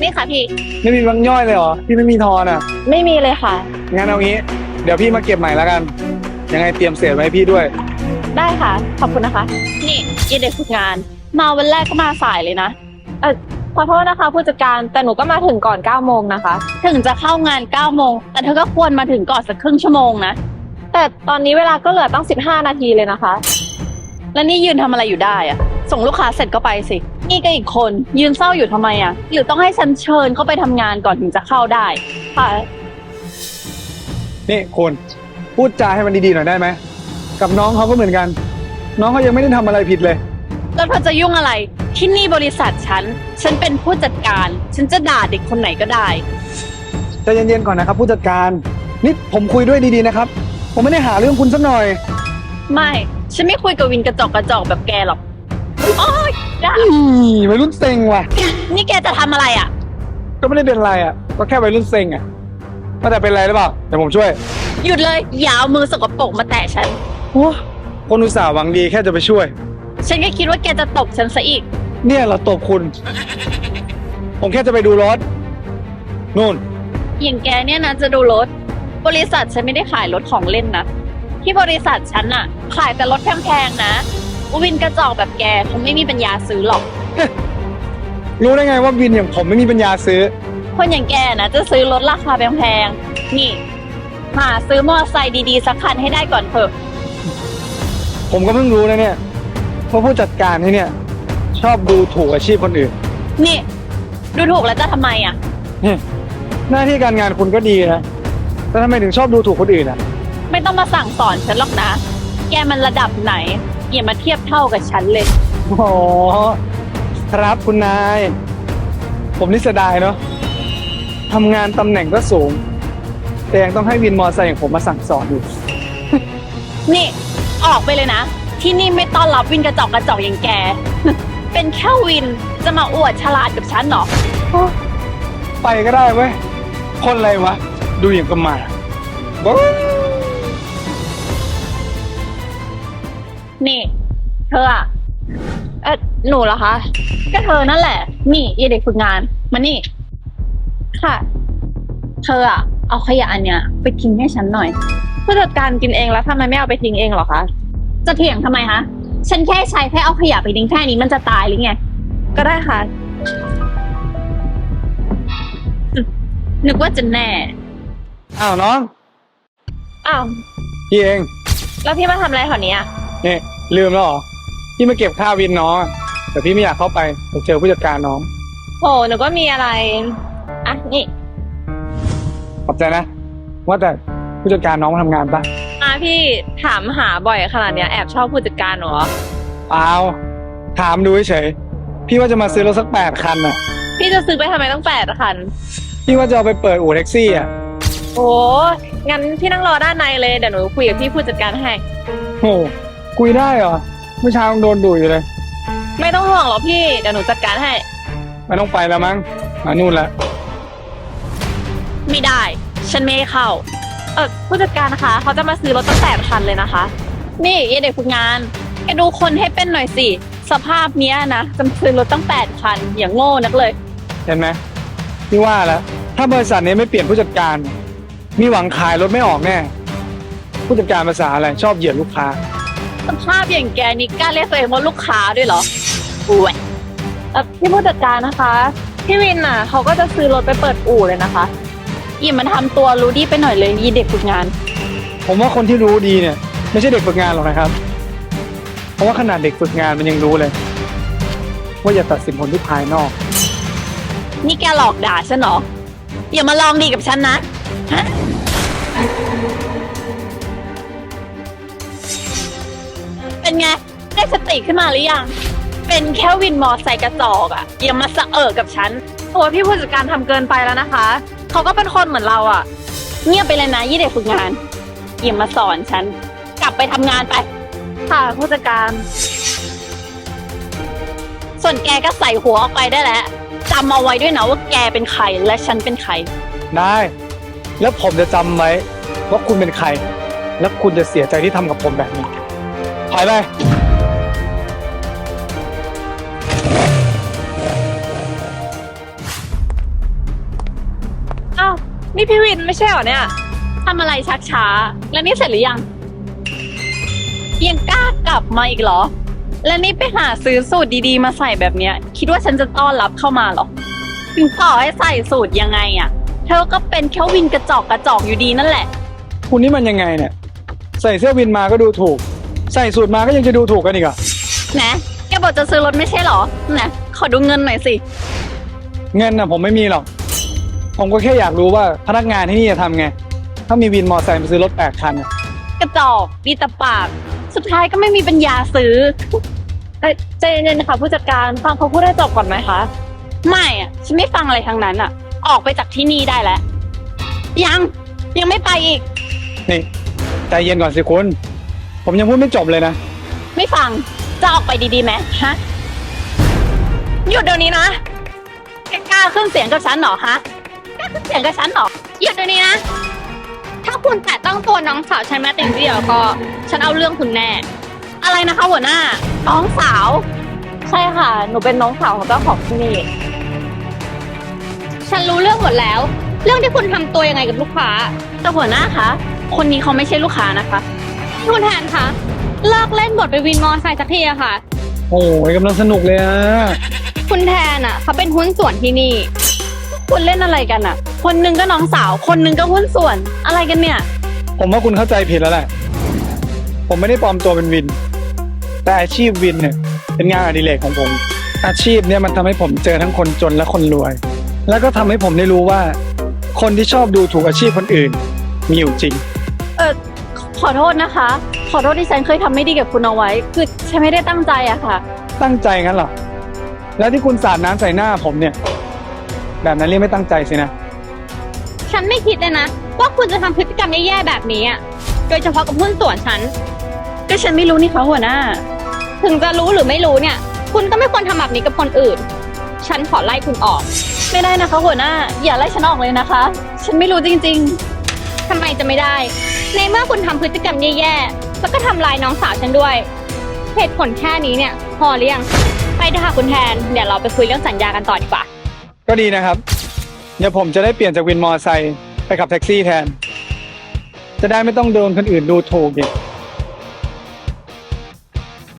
นี่ค่ะพี่ ไม่มีบางย่อยเลยเหรอพี่ไม่มีทอนอะ ไม่มีเลยค่ะ งั้นเอางี้ เดี๋ยวพี่มาเก็บใหม่แล้วกัน ยังไงเตรียมเศษไว้ให้พี่ด้วย ได้ค่ะ ขอบคุณนะคะ นี่ยีเด็กฝึกงาน มาวันแรกก็มาสายเลยนะ เออขอโทษนะคะ ผู้จัดการแต่หนูก็มาถึงก่อน9โมงนะคะ ถึงจะเข้างาน9โมงแต่เธอก็ควรมาถึงก่อนสักครึ่งชั่วโมงนะ แต่ตอนนี้เวลาก็เหลือตั้ง 15 นาทีเลยนะคะ แล้วนี่ยืนทำอะไรอยู่ได้อะส่งลูกค้าเสร็จก็ไปสิ นี่ก็อีกคน ยืนเศร้าอยู่ทำไมอะหรือต้องให้ฉันเชิญเข้าไปทำงานก่อนถึงจะเข้าได้ค่ะนี่คุณพูดจาให้มันดีๆหน่อยได้ไหม กับน้องเขาก็เหมือนกัน น้องเขายังไม่ได้ทำอะไรผิดเลย แล้วเธอจะยุ่งอะไร ที่นี่บริษัทฉัน ฉันเป็นผู้จัดการ ฉันจะด่าเด็กคนไหนก็ได้ ใจเย็นๆก่อนนะครับ ผู้จัดการ นี่ผมคุยด้วยดีๆนะครับ ผมไม่ได้หาเรื่องคุณสักหน่อย ไม่ ฉันไม่คุยกับวินกระจอกกระจอกแบบแกหรอก โอ๊ยด่าอี วัยรุ่นเซ็งว่ะ นี่แกจะทำอะไรอะ ก็ไม่ได้เป็นไรอะ ก็แค่วัยรุ่นเซ็งอะว่าแต่เป็นไรหรือเปล่าเดี๋ยวผมช่วยหยุดเลยอย่าเอามือสกปรกมาแตะฉัน โอ้คนอุตส่าห์หวังดีแค่จะไปช่วย ฉันก็คิดว่าแกจะตบฉันซะอีก เนี่ยเราตบคุณ ผมแค่จะไปดูรถนู่น อย่างแกเนี่ยนะจะดูรถ บริษัทฉันไม่ได้ขายรถของเล่นนะ ที่บริษัทฉันอะขายแต่รถแพงๆนะ วินกระจอกแบบแกคงไม่มีปัญญาซื้อหรอก รู้ได้ไงว่าวินอย่างผมไม่มีปัญญาซื้อ คนอย่างแกนะจะซื้อรถราคาแพงๆ นี่ หาซื้อมอเตอร์ไซค์ดีๆ สักคันให้ได้ก่อนเถอะ ผมก็เพิ่งรู้นะเนี่ยว่าผู้จัดการที่เนี่ย ชอบดูถูกอาชีพคนอื่นนี่ ดูถูกแล้วจะทำไมอะเนี่ยหน้าที่การงานคุณก็ดีนะแต่ทำไมถึงชอบดูถูกคนอื่นอะ ไม่ต้องมาสั่งสอนฉันหรอกนะ แกมันระดับไหนอย่ามาเทียบเท่ากับฉันเลยอ๋อ ครับคุณนาย ผมนี่เสียดายเนาะทำงานตำแหน่งก็สูง แต่ยังต้องให้วินมอเตอร์ไซค์อย่างผมมาสั่งสอนอยู่ นี่ ออกไปเลยนะ ที่นี่ไม่ต้อนรับวินกระจอกกระจอกอย่างแก เป็นแค่วินจะมาอวดฉลาดกับฉันเหรอ ไปก็ได้เว้ย คนอะไรวะ ดูอย่างกับหมาบ๊นี่ เธออะ เออหนูเหรอคะก็เธอนั่นแหละ นี่ยายเด็กฝึกงาน มานี่ ค่ะ เธออะเอาขยะอันเนี้ย ไปทิ้งให้ฉันหน่อย ผู้จัดการกินเองแล้วทำไมไม่เอาไปทิ้งเองเหรอคะ จะเถียงทำไมคะ ฉันแค่ใช้แค่เอาขยะไปทิ้งแค่นี้มันจะตายหรือไง ก็ได้ค่ะอืมนึกว่าจะแน่ อ้าวน้อง อ้าว พี่เอง แล้วพี่มาทำอะไรแถวนี้อะนี่ลืมแล้วเหรอ พี่มาเก็บค่าวินน้องอะแต่พี่ไม่อยากเข้าไปไปเจอผู้จัดการน้อง โหหนูก็มีอะไร อะ นี่ ขอบใจนะ ว่าแต่ผู้จัดการน้องมาทำงานปะอะพี่ถามหาบ่อยขนาดเนี้ยแอบชอบผู้จัดการหนูเหรอ เปล่าถามดูเฉยๆพี่ว่าจะมาซื้อรถสักแปดคันอะ พี่จะซื้อไปทำไมต้องแปดคัน พี่ว่าจะเอาไปเปิดอู่แท็กซี่อะโอ้งั้นพี่นั่งรอด้านในเลย เดี๋ยวหนูคุยกับพี่ผู้จัดการให้โอ้คุยได้เหรอ เมื่อเช้ายังโดนดุอยู่เลย ไม่ต้องห่วงหรอกพี่ เดี๋ยวหนูจัดการให้ ไม่ต้องไปแล้วมั้งมานู่นละไม่ได้ ฉันไม่ให้เข้า เออผู้จัดการนะคะ เขาจะมาซื้อรถตั้งแปดคันเลยนะคะ นี่ยายเด็กฝึกงานแกดูคนให้เป็นหน่อยสิ สภาพเนี้ยนะจะมาซื้อรถตั้งแปดคัน อย่างโง่นักเลย เห็นไหมพี่ว่าแล้ว ถ้าบริษัทนี้ไม่เปลี่ยนผู้จัดการ มีหวังขายรถไม่ออกแน่ ผู้จัดการภาษาอะไรชอบเหยียดลูกค้า สภาพอย่างแกนี่กล้าเรียกตัวเองว่าลูกค้าด้วยเหรออุ้ยเอ่อพี่ผู้จัดการนะคะ พี่วินน่ะเขาก็จะซื้อรถไปเปิดอู่เลยนะคะอย่ามันทำตัวรู้ดีไปหน่อยเลยยีเด็กฝึกงาน ผมว่าคนที่รู้ดีเนี่ย ไม่ใช่เด็กฝึกงานหรอกนะครับ เพราะว่าขนาดเด็กฝึกงานมันยังรู้เลย ว่าอย่าตัดสินผลที่ภายนอก นี่แกหลอกด่าฉันเหรออย่ามาลองดีกับฉันนะ เป็นไง ได้สติขึ้นมาหรือยัง เป็นแค่วินมอไซค์กระจอกอะอย่ามาสะเอิกกับฉัน ตัวพี่ผู้จัดการทำเกินไปแล้วนะคะ เขาก็เป็นคนเหมือนเราอะเงียบไปเลยนะยี่เด็กฝึกงานอย่ามาสอนฉัน กลับไปทำงานไป ค่ะผู้จัดการ ส่วนแกก็ใส่หัวออกไปได้แล้วจำเอาไว้ด้วยนะว่าแกเป็นใครและฉันเป็นใคร ได้ แล้วผมจะจำไว้ว่าคุณเป็นใคร และคุณจะเสียใจที่ทำกับผมแบบนี้ ถอยไปนนี่พี่วินไม่ใช่เหรอเนี่ยทำอะไรชักช้า แล้วนี่เสร็จหรือยัง ยังกล้ากลับมาอีกเหรอ แล้วนี่ไปหาซื้อสูตรดีๆ มาใส่แบบเนี้ย คิดว่าฉันจะต้อนรับเข้ามาเหรอ ถึงต่อให้ใส่สูตรยังไงอะเธอก็เป็นแค่วินกระจอกกระจอกอยู่ดีนั่นแหละ คุณนี่มันยังไงเนี่ย ใส่เสื้อวินมาก็ดูถูก ใส่สูตรมาก็ยังจะดูถูกกันอีกเหรอนะแกบอกจะซื้อรถไม่ใช่เหรอนะขอดูเงินหน่อยสิ เงินน่ะผมไม่มีหรอก ผมก็แค่อยากรู้ว่าพนักงานที่นี่จะทำไง ถ้ามีวินมอไซค์มาซื้อรถแปดคันอะกระจอกมีแตะปาก สุดท้ายก็ไม่มีปัญญาซื้อ เอ้ยใจเย็นๆนะคะผู้จัดการฟังเขาพูดให้จบก่อนไหมคะ ไม่อะฉันไม่ฟังอะไรทั้งนั้นอะออกไปจากที่นี่ได้แล้ว ยังยังไม่ไปอีก นี่ใจเย็นก่อนสิคุณ ผมยังพูดไม่จบเลยนะ ไม่ฟัง จะออกไปดีๆไหมฮะ หยุดเดี๋ยวนี้นะแกกล้าขึ้นเสียงกับฉันเหรอฮะกล้าขึ้นเสียงกับฉันเหรอ หยุดเดี๋ยวนี้นะ ถ้าคุณแตะต้องตัวน้องสาวฉันแม้แต่นิดเดียวก็ ฉันเอาเรื่องคุณแน่ อะไรนะคะหัวหน้า น้องสาว ใช่ค่ะ หนูเป็นน้องสาวของเจ้าของที่นี่ ฉันรู้เรื่องหมดแล้ว เรื่องที่คุณทำตัวยังไงกับลูกค้า แต่หัวหน้าคะ คนนี้เขาไม่ใช่ลูกค้านะคะ คุณแทนคะเลิกเล่นบทไปนวินมอไซค์สักทีอะค่ะ โอ้ยกำลังสนุกเลยอะคุณแทนอะเขาเป็นหุ้นส่วนที่นี่ คุณเล่นอะไรกันอะคนหนึงก็น้องสาว คนหนึงก็หุ้นส่วนอะไรกันเนี่ย ผมว่าคุณเข้าใจผิดแล้วแหละ ผมไม่ได้ปลอมตัวเป็นวิน แต่อาชีพวินเนี่ยเป็นงานอดิเรกของผม อาชีพเนี่ยมันทำให้ผมเจอทั้งคนจนและคนรวย แล้วก็ทำให้ผมได้รู้ว่า คนที่ชอบดูถูกอาชีพคนอื่น มีอยู่จริงเออ ขขอโทษนะคะ ขอโทษที่ฉันเคยทำไม่ดีกับคุณเอาไว้ คือฉันไม่ได้ตั้งใจอะค่ะ ตั้งใจงั้นเหรอ แล้วที่คุณสาดน้ำใส่หน้าผมเนี่ย แบบนั้นเรียกไม่ตั้งใจสินะ ฉันไม่คิดเลยนะ ว่าคุณจะทำพฤติกรรมแย่ๆแบบนี้อะโดยเฉพาะกับหุ้นส่วนฉัน ก็ฉันไม่รู้นี่คะหัวหน้า ถึงจะรู้หรือไม่รู้เนี่ย คุณก็ไม่ควรทำแบบนี้กับคนอื่น ฉันขอไล่คุณออก ไม่ได้นะคะหัวหน้า อย่าไล่ฉันออกเลยนะคะ ฉันไม่รู้จริงทำไมจะไม่ได้ ในเมื่อคุณทำพฤติกรรมแย่ๆ แล้วก็ทำลายน้องสาวฉันด้วย เหตุผลแค่นี้เนี่ยพอหรือยัง ไปเถอะค่ะคุณแทน เดี๋ยวเราไปคุยเรื่องสัญญากันต่อดีกว่า ก็ดีนะครับ เดี๋ยวผมจะได้เปลี่ยนจากวินมอเตอร์ไซค์ไปขับแท็กซี่แทน จะได้ไม่ต้องโดนคนอื่นดูถูกอีก